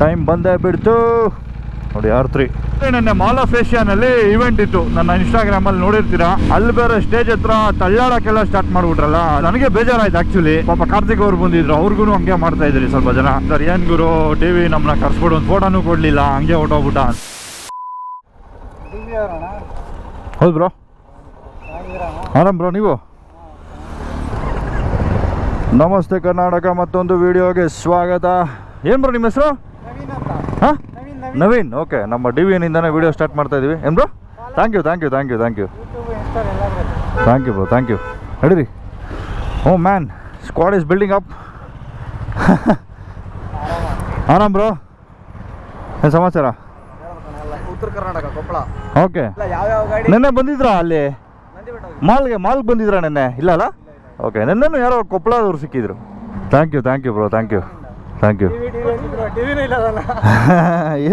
Time ಬಂದೇ ಬಿಡ್ತು. ನೋಡಿ ಆರ್ ತ್ರೀ ನೆನ್ನೆ ಮಾಲ್ ಆಫ್ ಏಷ್ಯಾನಲ್ಲಿ ಇವೆಂಟ್ ಇತ್ತು. ನನ್ನ ಇನ್ಸ್ಟಾಗ್ರಾಮ್ ಅಲ್ಲಿ ನೋಡಿರ್ತೀರಾ? ಅಲ್ಲಿ ಬೇರೆ ಸ್ಟೇಜ್ ಹತ್ರ ತಳ್ಳಾಡಕ್ಕೆಲ್ಲ ಸ್ಟಾರ್ಟ್ ಮಾಡ್ಬಿಟ್ರಲ್ಲ? ನನಗೆ ಬೇಜಾರಾಯ್ತು ಆಕ್ಚುಲಿ ಪಾಪ ಕಾರ್ತಿಕ್ ಅವ್ರು ಬಂದಿದ್ರು. ಅವ್ರಿಗೂ ಹಂಗೆ ಮಾಡ್ತಾ ಇದ್ರಿ ಸ್ವಲ್ಪ ಜನ. ಸರ್, ಏನ್ ಗುರು ಟಿವಿ ನಮ್ಮನ್ನ ಕರ್ಸ್ಬಿಡು ಒಂದು ಫೋಟೋನು ಕೊಡ್ಲಿಲ್ಲ. ಹಂಗೆ ಹೊಟ್ಟೋಗ್ಬಿಟ್ಟ ಹೌದು ಬ್ರೋ ಆರಾಮ್ ಬ್ರೋ ನೀವು? ನಮಸ್ತೆ ಕರ್ನಾಟಕ, ಮತ್ತೊಂದು ವಿಡಿಯೋಗೆ ಸ್ವಾಗತ. ಏನು ಬ್ರೋ ನಿಮ್ಮ ಹೆಸರು? ಹಾಂ? ನವೀನ್ ಓಕೆ ನಮ್ಮ ಡಿ ವಿ ಎನ್ನಿಂದನೇ ವಿಡಿಯೋ ಸ್ಟಾರ್ಟ್ ಮಾಡ್ತಾ ಇದೀವಿ ಏನು bro thank you thank you thank you thank you thank you bro thank you ನಡೀರಿ. ಓ man squad is building up ಆರಾಮ್ ಬ್ರೋ ಏನು ಸಮಾಚಾರ? ಉತ್ತರ ಕರ್ನಾಟಕ ಕೊಪ್ಪಳ. ಓಕೆ ಇಲ್ಲ ಯಾವ್ಯಾವ ಗಾಡಿ? ನೆನ್ನೆ ಬಂದಿದ್ರಾ ಅಲ್ಲಿ? ಮಾಲ್ಗೆ ಮಾಲ್ಗೆ ಬಂದಿದ್ರಾ ನೆನ್ನೆ? ಇಲ್ಲ ಅಲ್ಲ? ಓಕೆ ನೆನ್ನೆನೂ ಯಾರೋ ಕೊಪ್ಪಳದವ್ರು ಸಿಕ್ಕಿದ್ರು. Thank you thank you bro thank you thank you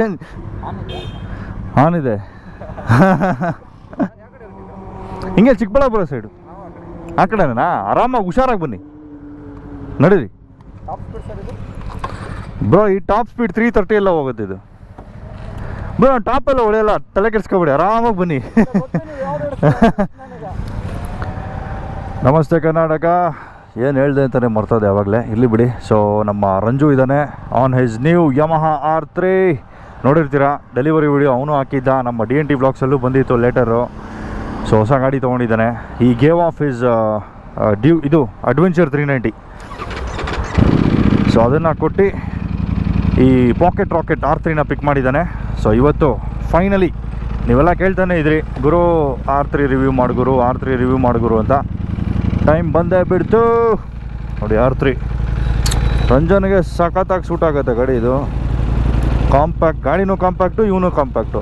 ಏನು? ಆನ್ ಇದೆ. ಹಿಂಗೆ ಚಿಕ್ಕಬಳ್ಳಾಪುರ ಸೈಡು ಆ ಕಡೆನಾ? ಆರಾಮಾಗಿ ಹುಷಾರಾಗಿ ಬನ್ನಿ. ನಡೀರಿ. ಬ್ರೋ ಈ ಟಾಪ್ ಸ್ಪೀಡ್ ತ್ರೀ ತರ್ಟಿ ಎಲ್ಲ ಹೋಗುತ್ತೆ ಇದು. ಬ್ರೋ ಟಾಪ್ ಎಲ್ಲ ಒಳ್ಳೆಯಲ್ಲ ತಲೆ ಕೆಡಿಸ್ಕೊಬೇಡಿ. ಆರಾಮಾಗಿ ಬನ್ನಿ. ನಮಸ್ತೆ ಕರ್ನಾಟಕ. ಏನು ಹೇಳ್ದೆ ಅಂತಲೇ ಮರ್ತದೆ ಯಾವಾಗಲೇ ಇಲ್ಲಿ ಬಿಡಿ. ಸೊ ನಮ್ಮ ರಂಜು ಇದ್ದಾನೆ on his new Yamaha R three ನೋಡಿರ್ತೀರಾ? ಡೆಲಿವರಿ ವಿಡಿಯೋ ಅವನು ಹಾಕಿದ್ದ. ನಮ್ಮ ಡಿ ಎನ್ ಟಿ ಬ್ಲಾಗ್ಸಲ್ಲೂ ಬಂದಿತ್ತು ಲೆಟರು ಸೊ ಹೊಸ ಗಾಡಿ ತೊಗೊಂಡಿದ್ದಾನೆ. ಈ ಗೇವ್ ಆಫ್ ಇಸ್ ಡ್ಯೂ ಇದು ಅಡ್ವೆಂಚರ್ ತ್ರೀ ನೈಂಟಿ ಸೊ ಅದನ್ನು ಕೊಟ್ಟು ಈ ಪಾಕೆಟ್ ರಾಕೆಟ್ ಆರ್ ತ್ರೀನ ಪಿಕ್ ಮಾಡಿದ್ದಾನೆ. ಸೊ ಇವತ್ತು ಫೈನಲಿ ನೀವೆಲ್ಲ ಕೇಳ್ತಾನೆ ಇದ್ರಿ. ಗುರು ಆರ್ ತ್ರೀ ರಿವ್ಯೂ ಮಾಡು ಗುರು ಆರ್ ತ್ರೀ ರಿವ್ಯೂ ಮಾಡು ಗುರು ಅಂತ. ಟೈಮ್ ಬಂದೇ ಬಿಡ್ತು. ನೋಡಿ, ಆರ್ ತ್ರೀ. ರಂಜನ್ಗೆ ಸಖತ್ತಾಗಿ ಸೂಟ್ ಆಗುತ್ತೆ ಗಾಡಿ ಇದು. ಕಾಂಪ್ಯಾಕ್ಟ್ ಗಾಡಿನೂ ಕಾಂಪ್ಯಾಕ್ಟು ಇವನು ಕಾಂಪ್ಯಾಕ್ಟು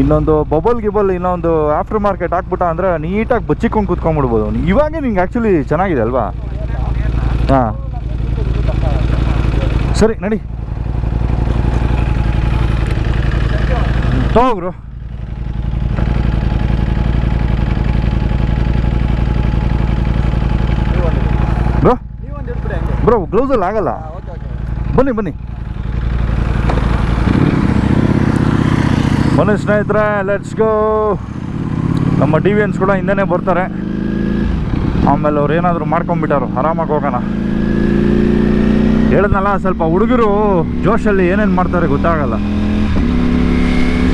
ಇನ್ನೊಂದು ಬಬಲ್ ಗಿಬಲ್, ಇನ್ನೊಂದು ಆಫ್ಟರ್ ಮಾರ್ಕೆಟ್ ಹಾಕ್ಬಿಟ್ಟ ಅಂದರೆ ನೀಟಾಗಿ ಬಚ್ಚಿಕೊಂಡು ಕೂತ್ಕೊಂಡ್ಬಿಡ್ಬೋದು. ಇವಾಗೇ ನಿಂಗೆ ಆ್ಯಕ್ಚುಲಿ ಚೆನ್ನಾಗಿದೆ ಅಲ್ವಾ? ಹಾಂ. ಸರಿ, ನಡಿ. ತಗೋಗ್ರು ಬ್ರೋ ನೀವು ಒಂದು ಇಟ್ಬಿಡಿ ಹಂಗೆ ಬ್ರೋ ಗ್ಲೌಸಲ್ಲಿ ಆಗಲ್ಲ. ಬನ್ನಿ ಬನ್ನಿ. ಬನ್ನಿ ಸ್ನೇಹಿತರೆ ಲೆಟ್ಸ್ ಗೋ ನಮ್ಮ ಡಿ ವಿ ಎನ್ಸ್ ಕೂಡ ಹಿಂದೆನೇ ಬರ್ತಾರೆ. ಆಮೇಲೆ ಅವ್ರು ಏನಾದರೂ ಮಾಡ್ಕೊಂಬಿಟ್ಟಾರು ಆರಾಮಾಗಿ ಹೋಗೋಣ. ಹೇಳಿದ್ನಲ್ಲ ಸ್ವಲ್ಪ ಹುಡುಗರು ಜೋಶಲ್ಲಿ ಏನೇನು ಮಾಡ್ತಾರೆ ಗೊತ್ತಾಗಲ್ಲ.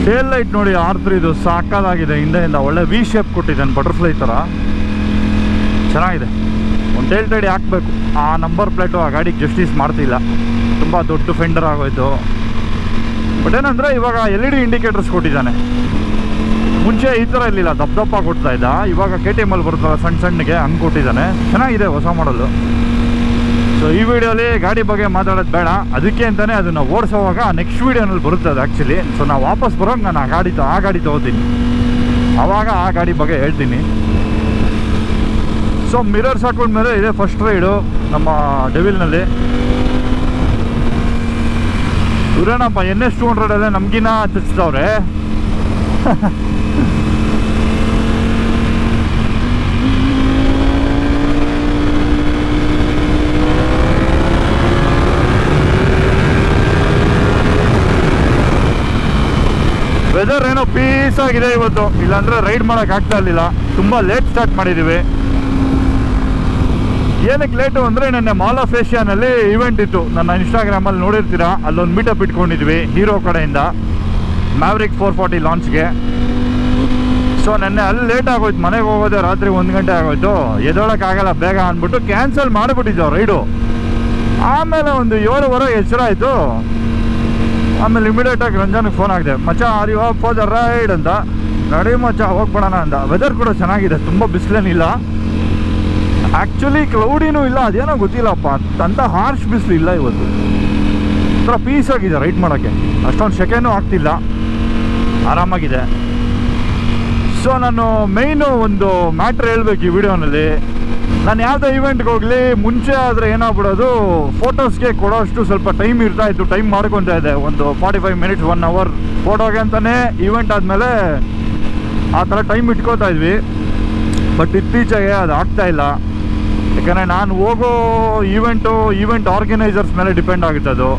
ಟೇಲ್ ಲೈಟ್ ನೋಡಿ ಆರ್ತ್ರಿ ಇದು ಸಾಕಾಗಿದೆ ಹಿಂದೆಯಿಂದ ಒಳ್ಳೆ ವಿ ಶೇಪ್ ಕೊಟ್ಟಿದ್ದಾನೆ ಬಟರ್ಫ್ಲೈ ಥರ. ಚೆನ್ನಾಗಿದೆ. ಒಂದು ಟೈಡಿ ಹಾಕಬೇಕು. ಆ ನಂಬರ್ ಪ್ಲೇಟು ಆ ಗಾಡಿಗೆ ಜಸ್ಟಿಸ್ ಮಾಡ್ತಿಲ್ಲ. ತುಂಬ ದೊಡ್ಡ ಫೆಂಡರ್ ಆಗೋಯ್ತು. ಬಟ್ ಏನಂದರೆ ಇವಾಗ ಎಲ್ ಇ ಡಿ ಇಂಡಿಕೇಟರ್ಸ್ ಕೊಟ್ಟಿದ್ದಾನೆ. ಮುಂಚೆ ಈ ಥರ ಇರಲಿಲ್ಲ, ದಪ್ಪ ದಪ್ಪ ಕೊಡ್ತಾ ಇದ್ದ. ಇವಾಗ ಕೆ ಟಿ ಎಮ್ಮಲ್ಲಿ ಬರ್ತಾರೆ ಸಣ್ಣ ಸಣ್ಣಗೆ ಹಂಗೆ ಕೊಟ್ಟಿದ್ದಾನೆ. ಚೆನ್ನಾಗಿದೆ ಹೊಸ ಮಾಡಲು ಸೊ ಈ ವಿಡಿಯೋಲಿ ಗಾಡಿ ಬಗ್ಗೆ ಮಾತಾಡೋದು ಬೇಡ. ಅದಕ್ಕೆ ಅಂತಲೇ ಅದನ್ನು ಓಡಿಸೋವಾಗ ನೆಕ್ಸ್ಟ್ ವೀಡಿಯೋನಲ್ಲಿ ಬರುತ್ತೆ ಅದು ಆ್ಯಕ್ಚುಲಿ ಸೊ ನಾವು ವಾಪಸ್ ಬರೋಂಗೆ ನಾನು ಆ ಗಾಡಿ ತ- ಆ ಗಾಡಿ ತೊಗೋತೀನಿ. ಆವಾಗ ಆ ಗಾಡಿ ಬಗ್ಗೆ ಹೇಳ್ತೀನಿ. ಸೊ ಮಿರರ್ಸ್ ಹಾಕೊಂಡ್ಮೇಲೆ ಇದೆ ಫಸ್ಟ್ ರೈಡು ನಮ್ಮ ಡೆವಿಲ್ನಲ್ಲಿ ಇವ್ರೇನಪ್ಪ ಎನ್ ಎಸ್ ಟು ಹಂಡ್ರೆಡಲ್ಲೇ ನಮ್ಗಿನ ಚಚ್ತವ್ರೆ ವೆದರ್ ಏನೋ ಪೀಸ್ ಆಗಿದೆ ಇವತ್ತು. ಇಲ್ಲಾಂದ್ರೆ ರೈಡ್ ಮಾಡೋಕ್ಕಾಗ್ತಾ ಇರಲಿಲ್ಲ. ತುಂಬ ಲೇಟ್ ಸ್ಟಾರ್ಟ್ ಮಾಡಿದೀವಿ. ಏನಕ್ಕೆ ಲೇಟು ಅಂದರೆ ನೆನ್ನೆ ಮಾಲ್ ಆಫ್ ಏಷ್ಯಾನಲ್ಲಿ ಇವೆಂಟ್ ಇತ್ತು. ನನ್ನ ಇನ್ಸ್ಟಾಗ್ರಾಮಲ್ಲಿ ನೋಡಿರ್ತೀರಾ? ಅಲ್ಲೊಂದು ಮೀಟಪ್ ಇಟ್ಕೊಂಡಿದ್ವಿ ಹೀರೋ ಕಡೆಯಿಂದ. ಮ್ಯಾವ್ರಿಕ್ ಫೋರ್ ಫಾರ್ಟಿ ಲಾಂಚ್ಗೆ ಸೊ ನೆನ್ನೆ ಅಲ್ಲಿ ಲೇಟ್ ಆಗೋಯ್ತು. ಮನೆಗೆ ಹೋಗೋದೆ ರಾತ್ರಿ ಒಂದು ಗಂಟೆ ಆಗೋಯ್ತು. ಎದೋಳಕ್ಕಾಗಲ್ಲ ಬೇಗ ಅಂದ್ಬಿಟ್ಟು ಕ್ಯಾನ್ಸಲ್ ಮಾಡಿಬಿಟ್ಟಿದ್ದೆವು ರೈಡು ಆಮೇಲೆ ಒಂದು ಏಳುವರೆ ಎಚ್ಚರ ಆಯಿತು. ಆಮೇಲೆ ಇಮಿಡಿಯೇಟಾಗಿ ರಂಜಾನಿಗೆ ಫೋನ್ ಆಗಿದೆ ಮಚ are you for the ride ಅಂತ. ನಡಿ ಮಚ್ಚ, ಹೋಗ್ಬಿಡೋಣ ಅಂತ. ವೆದರ್ ಕೂಡ ಚೆನ್ನಾಗಿದೆ, ತುಂಬ ಬಿಸಿಲೇನಿಲ್ಲ. ಆ್ಯಕ್ಚುಲಿ ಕ್ಲೌಡಿನೂ ಇಲ್ಲ, ಅದೇನೋ ಗೊತ್ತಿಲ್ಲಪ್ಪ. ಅಂತ ಹಾರ್ಶ್ ಬಿಸಿಲು ಇಲ್ಲ ಇವತ್ತು. ಒಂಥರ ಪೀಸ್ ಆಗಿದೆ ರೈಡ್ ಮಾಡೋಕ್ಕೆ. ಅಷ್ಟೊಂದು ಸೆಕೆನೂ ಆಗ್ತಿಲ್ಲ. ಆರಾಮಾಗಿದೆ. ಸೊ ನಾನು ಮೇಯ್ನು ಒಂದು ಮ್ಯಾಟ್ರ್ ಹೇಳ್ಬೇಕು ಈ ವಿಡಿಯೋನಲ್ಲಿ. ನಾನು ಯಾವುದೇ ಇವೆಂಟ್ಗೆ ಹೋಗಲಿ, ಮುಂಚೆ ಆದರೆ ಏನಾಗ್ಬಿಡೋದು ಫೋಟೋಸ್ಗೆ ಕೊಡೋಷ್ಟು ಸ್ವಲ್ಪ ಟೈಮ್ ಇರ್ತಾ ಇತ್ತು ಟೈಮ್ ಮಾಡ್ಕೊತಾ ಇದೆ ಒಂದು forty five minutes one hour ಫೋಟೋಗೆ ಅಂತಲೇ ಇವೆಂಟ್ ಆದಮೇಲೆ ಆ ಥರ ಟೈಮ್ ಇಟ್ಕೋತಾ ಇದ್ವಿ. ಬಟ್ ಇತ್ತೀಚೆಗೆ ಅದು ಆಗ್ತಾಯಿಲ್ಲ ಯಾಕಂದರೆ ನಾನು ಹೋಗೋ ಈವೆಂಟು ಈವೆಂಟ್ ಆರ್ಗನೈಸರ್ಸ್ ಮೇಲೆ ಡಿಪೆಂಡ್ ಆಗುತ್ತೆ ಅದು.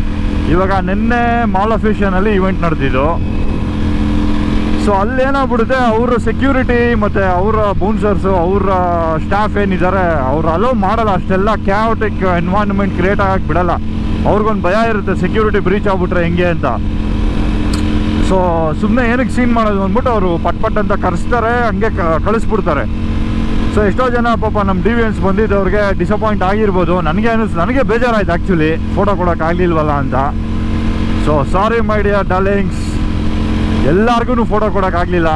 ಇವಾಗ ನಿನ್ನೆ ಮಾಲ್ ಆಫ್ ಏಷ್ಯಾನಲ್ಲಿ ಇವೆಂಟ್ ನಡೆದಿದ್ದು. ಸೊ ಅಲ್ಲೇನಾಗ್ಬಿಡುತ್ತೆ, ಅವರ ಸೆಕ್ಯೂರಿಟಿ ಮತ್ತು ಅವರ ಬೌನ್ಸರ್ಸು ಅವರ ಸ್ಟಾಫ್ ಏನಿದ್ದಾರೆ, ಅವ್ರು ಅಲೋ ಮಾಡಲ್ಲ, ಅಷ್ಟೆಲ್ಲ ಕ್ಯಾವಟಿಕ್ ಎನ್ವೈರನ್ಮೆಂಟ್ ಕ್ರಿಯೇಟ್ ಆಗಕ್ಕೆ ಬಿಡಲ್ಲ. ಅವ್ರಿಗೊಂದು ಭಯ ಇರುತ್ತೆ ಸೆಕ್ಯೂರಿಟಿ ಬ್ರೀಚ್ ಆಗ್ಬಿಟ್ರೆ ಹೆಂಗೆ ಅಂತ. ಸೊ ಸುಮ್ಮನೆ ಏನಕ್ಕೆ ಸೀನ್ ಮಾಡೋದು ಅಂದ್ಬಿಟ್ಟು ಅವರು ಪಟ್ ಪಟ್ ಅಂತ ಕರೆಸ್ತಾರೆ, ಹಂಗೆ ಕಳಿಸ್ಬಿಡ್ತಾರೆ. ಸೊ ಎಷ್ಟೋ ಜನ ಪಾಪ ನಮ್ಮ ಡಿವಿಯನ್ಸ್ ಬಂದಿದ್ದವ್ರಿಗೆ ಡಿಸಪಾಯಿಂಟ್ ಆಗಿರ್ಬೋದು. ನನಗೆ ಅನಿಸ್, ನನಗೆ ಬೇಜಾರಾಯ್ತು ಆ್ಯಕ್ಚುಲಿ ಫೋಟೋ ಕೊಡೋಕ್ಕಾಗಲಿಲ್ವಲ್ಲ ಅಂತ. So sorry my dear darlings ಎಲ್ಲರಿಗೂ ಫೋಟೋ ಕೊಡೋಕ್ಕಾಗಲಿಲ್ಲ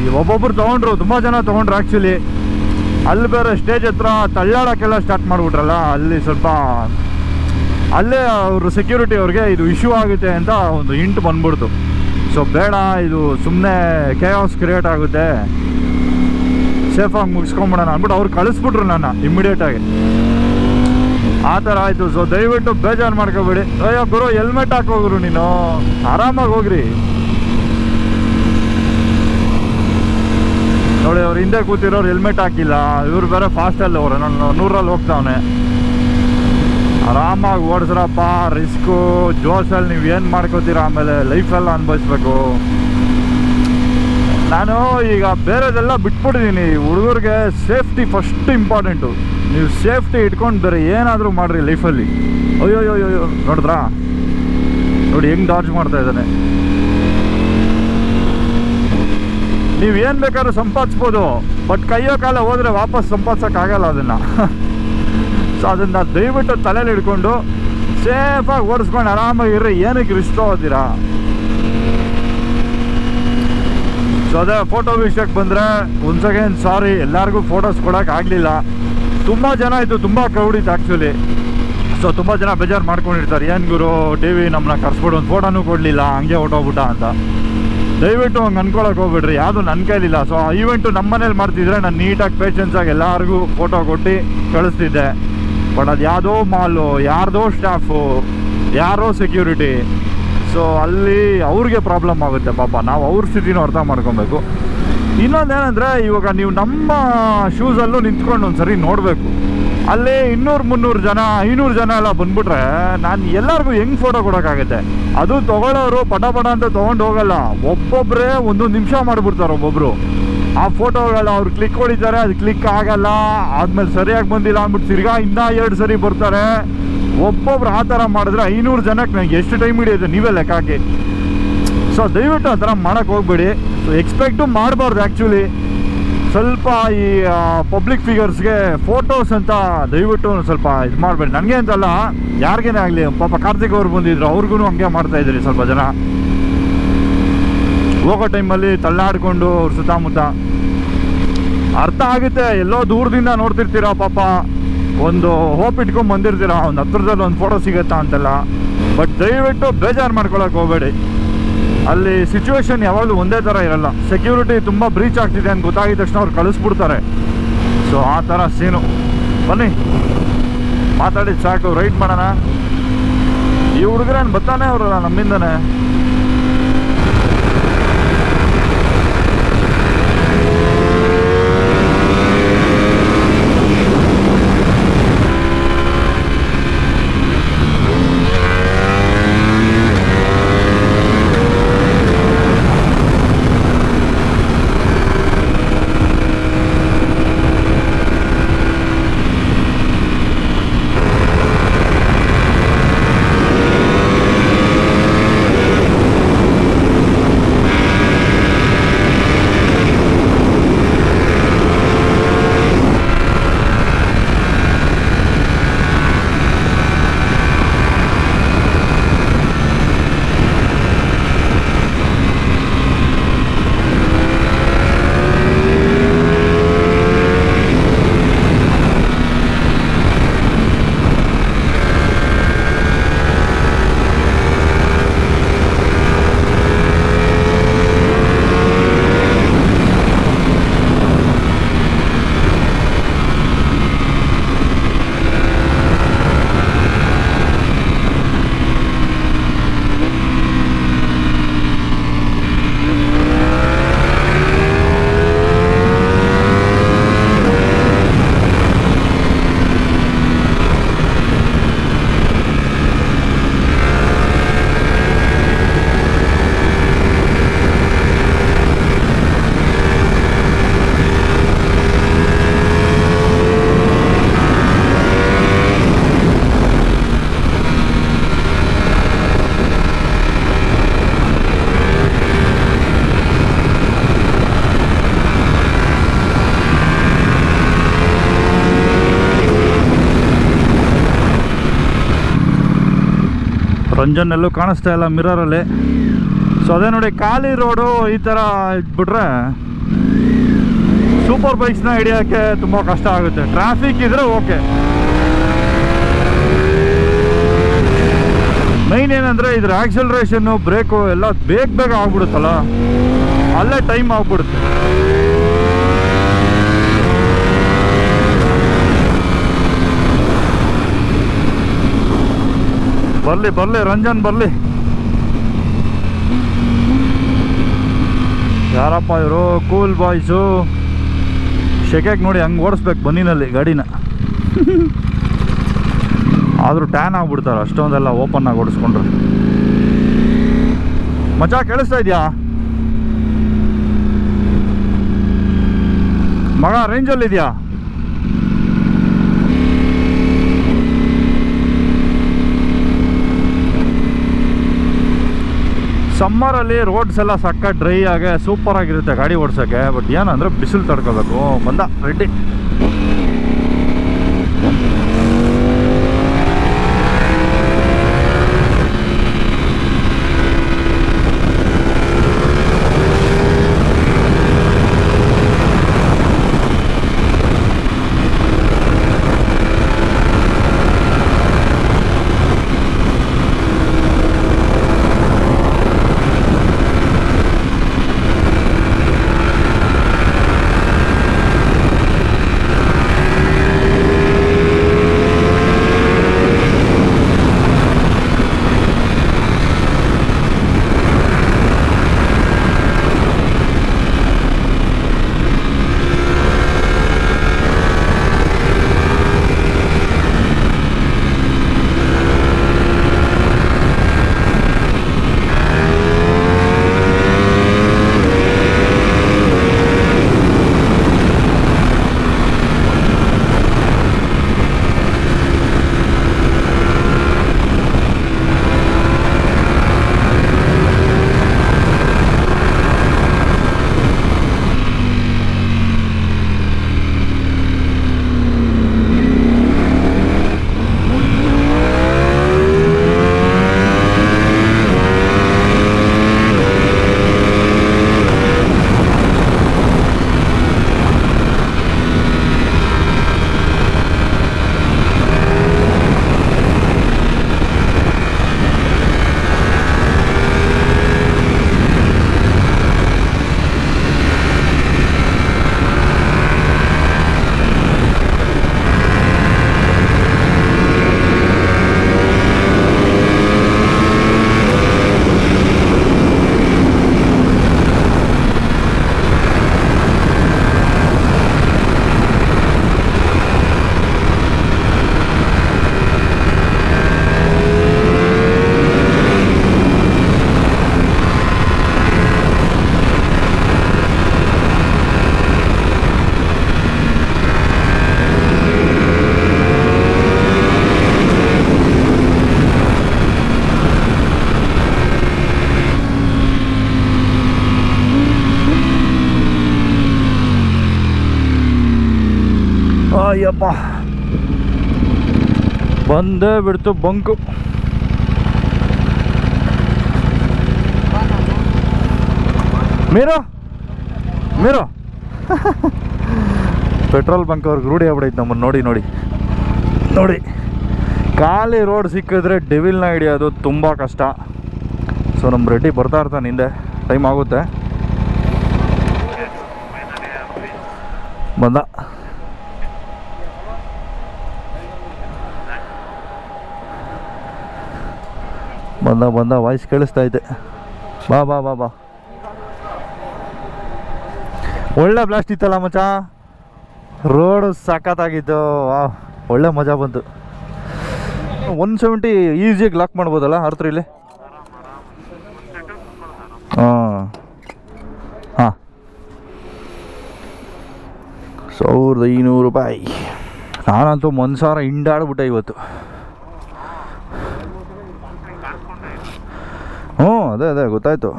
ಈ ಒಬ್ಬೊಬ್ರು ತೊಗೊಂಡ್ರು, ತುಂಬ ಜನ ತೊಗೊಂಡ್ರು ಆ್ಯಕ್ಚುಲಿ ಅಲ್ಲಿ ಬೇರೆ ಸ್ಟೇಜ್ ಹತ್ರ ತಳ್ಳಾಡೋಕ್ಕೆಲ್ಲ ಸ್ಟಾರ್ಟ್ ಮಾಡಿಬಿಟ್ರಲ್ಲ, ಅಲ್ಲಿ ಸ್ವಲ್ಪ ಅಲ್ಲೇ ಅವರು ಸೆಕ್ಯೂರಿಟಿ ಅವ್ರಿಗೆ ಇದು ಇಶ್ಯೂ ಆಗುತ್ತೆ ಅಂತ ಒಂದು ಇಂಟ್ ಬಂದ್ಬಿಡ್ತು. ಸೊ ಬೇಡ, ಇದು ಸುಮ್ಮನೆ ಕೆ ಕ್ರಿಯೇಟ್ ಆಗುತ್ತೆ. ಸೇಫಾಗಿ ಮುಗಿಸ್ಕೊಂಬಿಡೋಣ ಅಂದ್ಬಿಟ್ಟು ಅವ್ರು ಕಳಿಸ್ಬಿಟ್ರು ನನ್ನ ಇಮ್ಮಿಡಿಯೇಟಾಗಿ ಆ ಥರ ಆಯಿತು. ಸೊ ದಯವಿಟ್ಟು ಬೇಜಾರು ಮಾಡ್ಕೋಬೇಡಿ. ಅಯ್ಯೋ, ಗುರು ಹೆಲ್ಮೆಟ್ ಹಾಕೋಗ್ರು ನೀನು. ಆರಾಮಾಗಿ ಹೋಗ್ರಿ. ನೋಡಿ, ಅವ್ರು ಹಿಂದೆ ಕೂತಿರೋರು ಹೆಲ್ಮೆಟ್ ಹಾಕಿಲ್ಲ. ಇವ್ರು ಬೇರೆ ಫಾಸ್ಟಲ್ಲಿ ಅವ್ರು. ನಾನು ನೂರಲ್ಲಿ ಹೋಗ್ತಾವನೆ. ಆರಾಮಾಗಿ ಓಡಿಸ್ರಪ್ಪ. ರಿಸ್ಕು ಜೋಶಲ್ಲಿ ನೀವು ಏನು ಮಾಡ್ಕೋತೀರ ಆಮೇಲೆ ಲೈಫೆಲ್ಲ ಅನುಭವಿಸ್ಬೇಕು. ನಾನು ಈಗ ಬೇರೆದೆಲ್ಲ ಬಿಟ್ಬಿಟ್ಟಿದ್ದೀನಿ. ಹುಡುಗರಿಗೆ ಸೇಫ್ಟಿ ಫಸ್ಟ್ ಇಂಪಾರ್ಟೆಂಟು ನೀವು ಸೇಫ್ಟಿ ಇಟ್ಕೊಂಡು ಬೇರೆ ಏನಾದರೂ ಮಾಡಿರಿ ಲೈಫಲ್ಲಿ. ಅಯ್ಯೋ ಅಯ್ಯೋ ಅಯ್ಯೋ ನೋಡಿದ್ರಾ? ನೋಡಿ ಹೆಂಗೆ ಡಾರ್ಜ್ ಮಾಡ್ತಾ ಇದ್ದಾನೆ. ನೀವು ಏನು ಬೇಕಾದ್ರೂ ಸಂಪಾದಿಸ್ಬೋದು ಬಟ್ ಕೈಯೋ ಕಾಲ ಹೋದರೆ ವಾಪಸ್ ಸಂಪಾದಿಸೋಕ್ಕಾಗಲ್ಲ ಅದನ್ನು. ಸೊ ಅದನ್ನು ದಯವಿಟ್ಟು ತಲೆಯಲ್ಲಿ ಹಿಡ್ಕೊಂಡು ಸೇಫಾಗಿ ಓಡಿಸ್ಕೊಂಡು ಆರಾಮಾಗಿರ್ರಿ ಏನಕ್ಕೆ ರಿಸ್ಕ್ ತಗೋತೀರಾ? ಸೊ ಅದೇ ಫೋಟೋ ವಿಷಯಕ್ಕೆ ಬಂದರೆ ಒನ್ಸ್ ಅಗೇನ್ ಸಾರಿ ಎಲ್ಲರಿಗೂ ಫೋಟೋಸ್ ಕೊಡೋಕೆ ಆಗಲಿಲ್ಲ. ತುಂಬ ಜನ ಇತ್ತು ತುಂಬ ಕ್ರೌಡ್ ಇತ್ತು ಆ್ಯಕ್ಚುಲಿ ಸೊ ತುಂಬ ಜನ ಬೇಜಾರು ಮಾಡ್ಕೊಂಡಿರ್ತಾರೆ. ಏನು ಗುರು ಟಿ ವಿ ನಮ್ಮನ್ನ ಕರ್ಸ್ಬಿಡು, ಒಂದು ಫೋಟೋನೂ ಕೊಡಲಿಲ್ಲ, ಹಂಗೆ ಹೊಟ್ಟೋಗ್ಬಿಟ್ಟ ಅಂತ. ದಯವಿಟ್ಟು ಹಂಗೆ ಅನ್ಕೊಳಕ್ಕೆ ಹೋಗ್ಬಿಡ್ರಿ, ಯಾವುದು ನನ್ನ ಕೈಲಿಲ್ಲ. ಸೊ ಆ ಈವೆಂಟು ನಮ್ಮ ಮನೇಲಿ ಮಾಡ್ತಿದ್ರೆ ನಾನು ನೀಟಾಗಿ ಪೇಷನ್ಸಾಗಿ ಎಲ್ಲರಿಗೂ ಫೋಟೋ ಕೊಟ್ಟು ಕಳಿಸ್ತಿದ್ದೆ. ಬಟ್ ಅದು ಯಾವುದೋ ಮಾಲು ಯಾರ್ದೋ ಸ್ಟಾಫು ಯಾರೋ ಸೆಕ್ಯೂರಿಟಿ ಸೊ ಅಲ್ಲಿ ಅವ್ರಿಗೆ ಪ್ರಾಬ್ಲಮ್ ಆಗುತ್ತೆ ಪಾಪ. ನಾವು ಅವ್ರ ಸ್ಥಿತಿನೂ ಅರ್ಥ ಮಾಡ್ಕೊಬೇಕು. ಇನ್ನೊಂದೇನೆಂದರೆ ಇವಾಗ ನೀವು ನಮ್ಮ ಶೂಸಲ್ಲೂ ನಿಂತ್ಕೊಂಡು ಒಂದು ಸರಿ ನೋಡಬೇಕು. ಅಲ್ಲಿ ಇನ್ನೂರು ಮುನ್ನೂರು ಜನ, ಐನೂರು ಜನ ಎಲ್ಲ ಬಂದ್ಬಿಟ್ರೆ ನಾನು ಎಲ್ಲರಿಗೂ ಹೆಂಗೆ ಫೋಟೋ ಕೊಡೋಕ್ಕಾಗುತ್ತೆ? ಅದು ತಗೊಳ್ಳೋರು ಪಟ ಪಟ ಅಂತ ತೊಗೊಂಡು ಹೋಗಲ್ಲ. ಒಬ್ಬೊಬ್ಬರೇ ಒಂದೊಂದು ನಿಮಿಷ ಮಾಡಿಬಿಡ್ತಾರೆ ಒಬ್ಬೊಬ್ಬರು ಆ ಫೋಟೋಗೆಲ್ಲ ಅವ್ರು ಕ್ಲಿಕ್ ಹೊಡಿತಾರೆ, ಅದು ಕ್ಲಿಕ್ ಆಗಲ್ಲ, ಆದಮೇಲೆ ಸರಿಯಾಗಿ ಬಂದಿಲ್ಲ ಅಂದ್ಬಿಟ್ಟು ತಿರ್ಗಾ ಇನ್ನೂ ಎರಡು ಸರಿ ಬರ್ತಾರೆ. ಒಬ್ಬೊಬ್ರು ಆ ಥರ ಮಾಡಿದ್ರೆ ಐನೂರು ಜನಕ್ಕೆ ನನಗೆ ಎಷ್ಟು ಟೈಮ್ ಹಿಡಿಯುತ್ತೆ ನೀವೇ ಲೆಕ್ಕ ಹಾಕಿ. ಸೊ ದಯವಿಟ್ಟು ಆ ಥರ ಮಾಡೋಕ್ಕೆ ಹೋಗ್ಬೇಡಿ. ಸೊ ಎಕ್ಸ್ಪೆಕ್ಟು ಮಾಡಬಾರ್ದು ಆ್ಯಕ್ಚುಲಿ ಸ್ವಲ್ಪ ಈ ಪಬ್ಲಿಕ್ ಫಿಗರ್ಸ್ಗೆ ಫೋಟೋಸ್ ಅಂತ ದಯವಿಟ್ಟು ಒಂದು ಸ್ವಲ್ಪ ಇದು ಮಾಡಬೇಡಿ. ನನಗೆ ಅಂತಲ್ಲ ಯಾರಿಗೇನೆ ಆಗಲಿ, ಪಾಪ ಕಾರ್ತಿಕ್ ಅವ್ರು ಬಂದಿದ್ರು ಅವ್ರಿಗೂ ಹಂಗೆ ಮಾಡ್ತಾ ಇದ್ರಿ ಸ್ವಲ್ಪ ಜನ. ಹೋಗೋ ಟೈಮಲ್ಲಿ ತಳ್ಳಾಡ್ಕೊಂಡು ಅವ್ರ ಸುತ್ತಮುತ್ತ. ಅರ್ಥ ಆಗುತ್ತೆ, ಎಲ್ಲೋ ದೂರದಿಂದ ನೋಡ್ತಿರ್ತೀರ ಪಾಪ. ಒಂದು ಹೋಪ್ ಇಟ್ಕೊಂಡ್ ಬಂದಿರ್ತೀರ? ಒಂದು ಹತ್ರದಲ್ಲಿ ಒಂದು ಫೋಟೋ ಸಿಗತ್ತಾ ಅಂತೆಲ್ಲ? ಬಟ್ ದಯವಿಟ್ಟು ಬೇಜಾರು ಮಾಡ್ಕೊಳಕ್ಕೆ ಹೋಗಬೇಡಿ. ಅಲ್ಲಿ ಸಿಚುವೇಶನ್ ಯಾವಾಗಲೂ ಒಂದೇ ಥರ ಇರಲ್ಲ. ಸೆಕ್ಯೂರಿಟಿ ತುಂಬ ಬ್ರೀಚ್ ಆಗ್ತಿದೆ ಅಂತ ಗೊತ್ತಾಗಿದ ತಕ್ಷಣ ಅವ್ರು ಕಳಿಸ್ಬಿಡ್ತಾರೆ. ಸೊ ಆ ಥರ ಸೀನು ಬನ್ನಿ. ಮಾತಾಡಿದ ಸಾಕು. ರೈಟ್ ಮಾಡೋಣ. ಈ ಹುಡುಗರೇನು ಬರ್ತಾನೆ ಅವರಲ್ಲ ನಮ್ಮಿಂದನೇ? ರಂಜನ್ ಎಲ್ಲೂ ಕಾಣಿಸ್ತಾ ಇಲ್ಲ ಮಿರರಲ್ಲಿ. ಸೊ ಅದೇ ನೋಡಿ ಖಾಲಿ ರೋಡು ಈ ಥರ ಇದ್ಬಿಟ್ರೆ ಸೂಪರ್ ಬೈಕ್ಸ್ನ ಹಿಡಿಯೋಕ್ಕೆ ತುಂಬ ಕಷ್ಟ ಆಗುತ್ತೆ. ಟ್ರಾಫಿಕ್ ಇದ್ರೆ ಓಕೆ. ಮೈನ್ ಏನಂದರೆ ಇದ್ರ ಆಕ್ಸಲ್ರೇಷನ್ನು ಬ್ರೇಕು ಎಲ್ಲ ಬೇಗ ಬೇಗ ಆಗ್ಬಿಡುತ್ತಲ್ಲ? ಅಲ್ಲೇ ಟೈಮ್ ಆಗ್ಬಿಡುತ್ತೆ. ಬರಲಿ, ಬರ್ಲಿ, ರಂಜನ್ ಬರ್ಲಿ. ಯಾರಪ್ಪ ಇವರು? ಕೂಲ್ ಬಾಯ್ಸು ಶೆಕೆಗೆ ನೋಡಿ ಹಂಗೆ ಓಡಿಸ್ಬೇಕು ಬನ್ನಿನಲ್ಲಿ ಗಾಡಿನ. ಆದರೂ ಟ್ಯಾನ್ ಆಗ್ಬಿಡ್ತಾರೆ, ಅಷ್ಟೊಂದೆಲ್ಲ ಓಪನ್ ಆಗಿ ಓಡಿಸ್ಕೊಂಡ್ರೆ. ಮಜಾ ಕೇಳಿಸ್ತಾ ಇದೆಯಾ? ಮಗ ರೇಂಜಲ್ಲಿ ಸಮ್ಮರಲ್ಲಿ ರೋಡ್ಸ್ ಎಲ್ಲ ಸಕ್ಕ ಡ್ರೈ ಆಗಿ ಸೂಪರ್ ಆಗಿರುತ್ತೆ ಗಾಡಿ ಓಡ್ಸೋಕ್ಕೆ ಬಟ್ ಏನಂದ್ರೆ ಬಿಸಿಲು ತಡ್ಕೋಬೇಕು. ಬಂದ ರೆಡ್ಡಿ ಅಯ್ಯಪ್ಪ. ಬಂದೇ ಬಿಡ್ತು ಬಂಕು. ಮೀರು ಮೀರು. ಪೆಟ್ರೋಲ್ ಬಂಕ್ ಅವ್ರಿಗೆ ರೂಢಿ ಆಗ್ಬಿಡೈತೆ ನಮ್ಮನ್ನು ನೋಡಿ ನೋಡಿ. ನೋಡಿ. ಖಾಲಿ ರೋಡ್ ಸಿಕ್ಕಿದ್ರೆ ಡೆವಿಲ್ನ ಹಿಡಿಯೋದು ತುಂಬ ಕಷ್ಟ. ಸೊ ನಮ್ಮ ರೆಡ್ಡಿ ಬರ್ತಾ ಇರ್ತಾನೆ ಹಿಂದೆ. ಟೈಮ್ ಆಗುತ್ತೆ. ಬಂದ. ಬಂದ ಬಂದ ವಾಯ್ಸ್ ಕೇಳಿಸ್ತಾ ಇದೆ. ಬಾ ಬಾ ಬಾ ಬಾ. ಒಳ್ಳೆ ಬ್ಲಾಸ್ಟ್ ಇತ್ತಲ್ಲ ಮಚ್ಚ? ರೋಡು ಸಖತ್ತಾಗಿತ್ತು. ಒಳ್ಳೆ ಮಜಾ ಬಂತು. ಒನ್ ಸೆವೆಂಟಿ ಈಸಿಯಾಗಿ ಲಾಕ್ ಮಾಡ್ಬೋದಲ್ಲ ಹರ್ತ್ರಿಲಿ ಹಾಂ. ಹಾಂ. ಸಾವಿರದ ಐನೂರು ರೂಪಾಯಿ. ನಾನಂತೂ ಒಂದು ಸಾವಿರ ಹಿಂಡಾಡ್ಬಿಟ್ಟೆ ಇವತ್ತು. ಅದೇ ಅದೇ, ಗೊತ್ತಾಯ್ತು.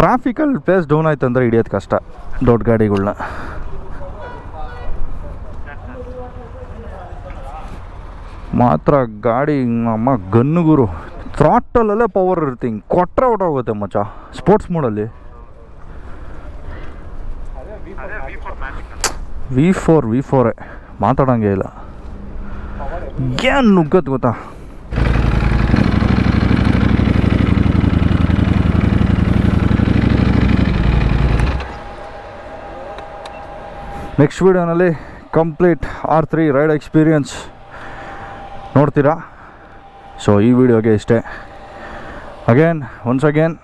ಟ್ರಾಫಿಕಲ್ಲಿ ಪ್ಲೇಸ್ ಡೌನ್ ಆಯ್ತು ಅಂದರೆ ಹಿಡಿಯೋದು ಕಷ್ಟ, ದೊಡ್ಡ ಗಾಡಿಗಳನ್ನ ಮಾತ್ರ ಗಾಡಿ, ನಮ್ಮ ಗನ್ನುಗುರು ಥ್ರಾಟಲ್ಲೇ ಪವರ್ ಇರುತ್ತೆ, ಹಿಂಗೆ ಕೊಟ್ಟರೆ ಹೊಟ್ಟೋಗುತ್ತೆ ಮಚ್ಚ ಸ್ಪೋರ್ಟ್ಸ್ ಮೂಡಲ್ಲಿ ವಿ ಫೋರ್ ವಿ ಫೋರೇ ಮಾತಾಡೋಂಗೆ ಇಲ್ಲ. ಏನು ನುಗ್ಗತ್ ಗೊತ್ತಾ? Next ವೀಡಿಯೋನಲ್ಲಿ complete R three ride experience ನೋಡ್ತೀರಾ? ಸೊ ಈ ವಿಡಿಯೋಗೆ ಇಷ್ಟೇ. Again once again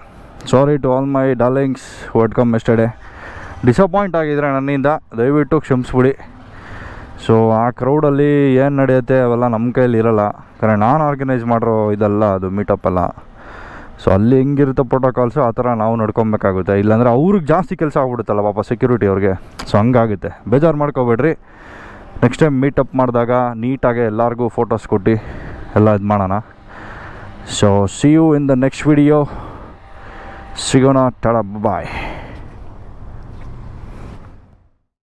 sorry to all my darlings word come yesterday disappoint ಆಗಿದ್ರೆ ನನ್ನಿಂದ, ದಯವಿಟ್ಟು ಕ್ಷಮಿಸ್ಬಿಡಿ. ಸೊ ಆ ಕ್ರೌಡಲ್ಲಿ ಏನು ನಡೆಯುತ್ತೆ ಅವೆಲ್ಲ ನಮ್ಮ ಕೈಯಲ್ಲಿ ಇರೋಲ್ಲ. ಕರೆ ನಾನು ಆರ್ಗನೈಸ್ ಮಾಡಿರೋ ಇದೆಲ್ಲ, ಅದು ಮೀಟಪ್ ಅಲ್ಲ. ಸೊ ಅಲ್ಲಿ ಹೆಂಗಿರುತ್ತೆ ಪ್ರೋಟೋಕಾಲ್ಸು ಆ ಥರ ನಾವು ನಡ್ಕೊಬೇಕಾಗುತ್ತೆ. ಇಲ್ಲಾಂದರೆ ಅವ್ರಿಗೆ ಜಾಸ್ತಿ ಕೆಲಸ ಆಗ್ಬಿಡುತ್ತಲ್ಲ ಪಾಪ ಸೆಕ್ಯೂರಿಟಿ ಅವ್ರಿಗೆ. ಸೊ ಹಂಗಾಗುತ್ತೆ. ಬೇಜಾರು ಮಾಡ್ಕೋಬೇಡ್ರಿ. ನೆಕ್ಸ್ಟ್ ಟೈಮ್ ಮೀಟಪ್ ಮಾಡಿದಾಗ ನೀಟಾಗೆ ಎಲ್ಲರಿಗೂ ಫೋಟೋಸ್ ಕೊಟ್ಟು ಎಲ್ಲ ಇದು ಮಾಡೋಣ. So see you in the next video ಸಿಗೋಣ ಟಳ ಬಾಯ್